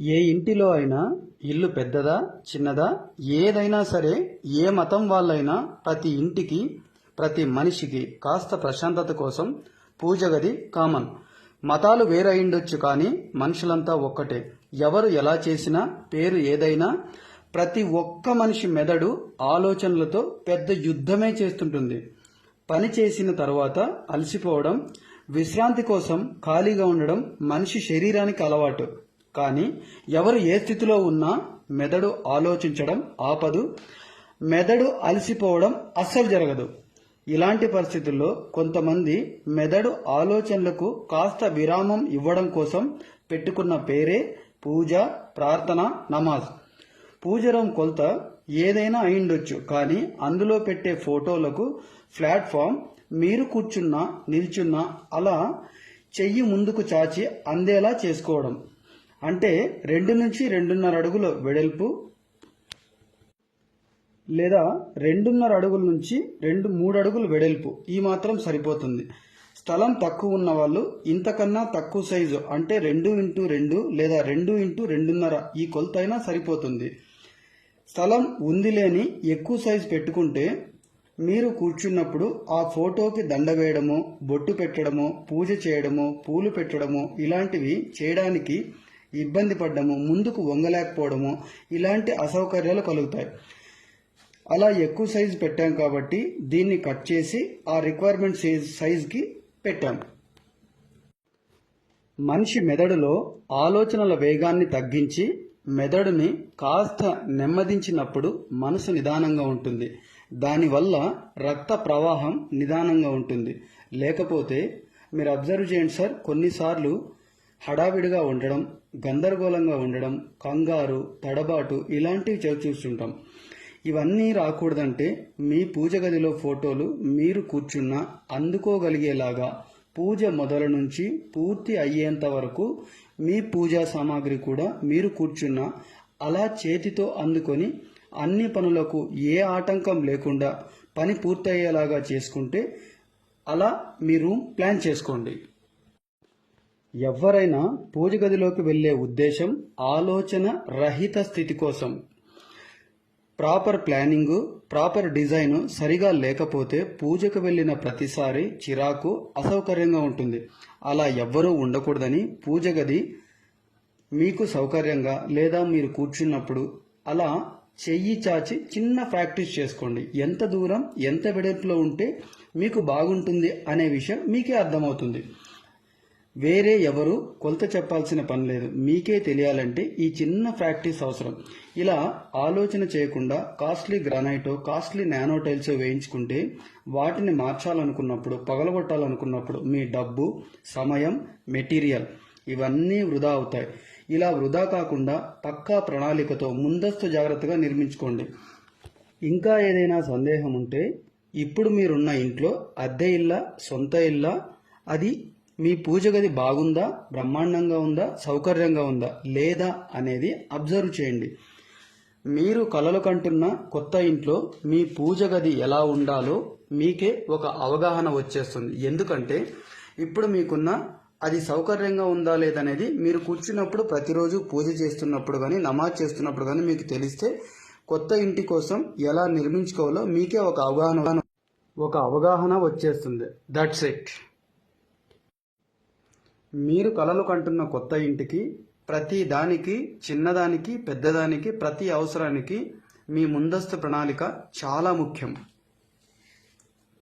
ఏ ఇంటిలో అయినా ఇల్లు పెద్దదా చిన్నదా? ఏదైనా సరే ఏ మతం వాళ్ళైనా ప్రతి ఇంటికి ప్రతి మనిషికి కాస్త ప్రశాంతత కోసం పూజ గది కామన్. మతాలు వేరయిండొచ్చు కానీ మనుషులంతా ఒక్కటే. ఎవరు ఎలా చేసినా పేరు ఏదైనా ప్రతి ఒక్క మనిషి మెదడు ఆలోచనలతో పెద్ద యుద్ధమే చేస్తుంటుంది. పని చేసిన తర్వాత అలసిపోవడం విశ్రాంతి కోసం ఖాళీగా ఉండడం మనిషి శరీరానికి అలవాటు. కానీ ఎవరు ఏ స్థితిలో ఉన్నా మెదడు ఆలోచించడం ఆపదు మెదడు అలసిపోవడం అస్సలు జరగదు. ఇలాంటి పరిస్థితుల్లో కొంతమంది మెదడు ఆలోచనలకు కాస్త విరామం ఇవ్వడం కోసం పెట్టుకున్న పేరే పూజ ప్రార్థన నమాజ్. పూజరం కొలత ఏదైనా అయిండొచ్చు కానీ అందులో పెట్టే ఫోటోలకు ప్లాట్ఫామ్ మీరు కూర్చున్నా నిల్చున్నా అలా చెయ్యి ముందుకు చాచి అందేలా చేసుకోవడం. అంటే రెండు నుంచి రెండున్నర అడుగుల వెడల్పు లేదా రెండున్నర అడుగుల నుంచి రెండు మూడు అడుగులు వెడల్పు. ఈ మాత్రం సరిపోతుంది. స్థలం తక్కువ ఉన్న వాళ్ళు ఇంతకన్నా తక్కువ సైజు అంటే రెండు ఇంటూ రెండు లేదా రెండు ఇంటూ రెండున్నర ఈ కొలత అయినా సరిపోతుంది. స్థలం ఉంది లేని ఎక్కువ సైజు పెట్టుకుంటే మీరు కూర్చున్నప్పుడు ఆ ఫోటోకి దండ వేయడము బొట్టు పెట్టడము పూజ చేయడము పూలు పెట్టడము ఇలాంటివి చేయడానికి ఇబ్బంది పడ్డము ముందుకు వంగలేకపోవడము ఇలాంటి అసౌకర్యాలు కలుగుతాయి. అలా ఎక్కువ సైజు పెట్టాం కాబట్టి దీన్ని కట్ చేసి ఆ రిక్వైర్మెంట్ సైజ్ సైజ్కి పెట్టాం. మనిషి మెదడులో ఆలోచనల వేగాన్ని తగ్గించి మెదడుని కాస్త నెమ్మదించినప్పుడు మనసు నిదానంగా ఉంటుంది. దానివల్ల రక్త ప్రవాహం నిదానంగా ఉంటుంది. లేకపోతే మీరు అబ్జర్వ్ చేయండి సార్ కొన్నిసార్లు హడావిడిగా ఉండడం గందరగోళంగా ఉండడం కంగారు తడబాటు ఇలాంటివి చవి చూస్తుంటాం. ఇవన్నీ రాకూడదంటే మీ పూజ గదిలో ఫోటోలు మీరు కూర్చున్న అందుకోగలిగేలాగా పూజ మొదలు నుంచి పూర్తి అయ్యేంత వరకు మీ పూజా సామాగ్రి కూడా మీరు కూర్చున్న అలా చేతితో అందుకొని అన్ని పనులకు ఏ ఆటంకం లేకుండా పని పూర్తయ్యేలాగా చేసుకుంటే అలా మీరు ప్లాన్ చేసుకోండి. ఎవరైనా పూజ గదిలోకి వెళ్ళే ఉద్దేశం ఆలోచన రహిత స్థితి కోసం. ప్రాపర్ ప్లానింగ్ ప్రాపర్ డిజైన్ సరిగా లేకపోతే పూజకు వెళ్ళిన ప్రతిసారి చిరాకు అసౌకర్యంగా ఉంటుంది. అలా ఎవ్వరూ ఉండకూడదని పూజ గది మీకు సౌకర్యంగా లేదా మీరు కూర్చున్నప్పుడు అలా చెయ్యి చాచి చిన్న ప్రాక్టీస్ చేసుకోండి. ఎంత దూరం ఎంత వెడల్పులో ఉంటే మీకు బాగుంటుంది అనే విషయం మీకే అర్థమవుతుంది. వేరే ఎవరు కొలత చెప్పాల్సిన పని లేదు. మీకే తెలియాలంటే ఈ చిన్న ప్రాక్టీస్ అవసరం. ఇలా ఆలోచన చేయకుండా కాస్ట్లీ గ్రానైటో కాస్ట్లీ నానో టైల్స్ వేయించుకుంటే వాటిని మార్చాలనుకున్నప్పుడు పగలగొట్టాలనుకున్నప్పుడు మీ డబ్బు సమయం మెటీరియల్ ఇవన్నీ వృధా అవుతాయి. ఇలా వృధా కాకుండా పక్కా ప్రణాళికతో ముందస్తు జాగ్రత్తగా నిర్మించుకోండి. ఇంకా ఏదైనా సందేహం ఉంటే ఇప్పుడు మీరున్న ఇంట్లో అద్దె ఇళ్ళ సొంత ఇళ్ళ అది మీ పూజ గది బాగుందా? బ్రహ్మాండంగా ఉందా? సౌకర్యంగా ఉందా? లేదా అనేది అబ్జర్వ్ చేయండి. మీరు కలలు కంటున్న కొత్త ఇంట్లో మీ పూజ గది ఎలా ఉండాలో మీకే ఒక అవగాహన వచ్చేస్తుంది. ఎందుకంటే ఇప్పుడు మీకున్న అది సౌకర్యంగా ఉందా లేదనేది మీరు కూర్చున్నప్పుడు ప్రతిరోజు పూజ చేస్తున్నప్పుడు కానీ నమాజ్ చేస్తున్నప్పుడు కానీ మీకు తెలిస్తే కొత్త ఇంటి కోసం ఎలా నిర్మించుకోవాలో మీకే ఒక అవగాహన ఒక అవగాహన వచ్చేస్తుంది. దట్స్ ఇట్ మీరు కలలు కంటున్న కొత్త ఇంటికి ప్రతి దానికి చిన్నదానికి పెద్దదానికి ప్రతి అవసరానికి మీ ముందస్తు ప్రణాళిక చాలా ముఖ్యం.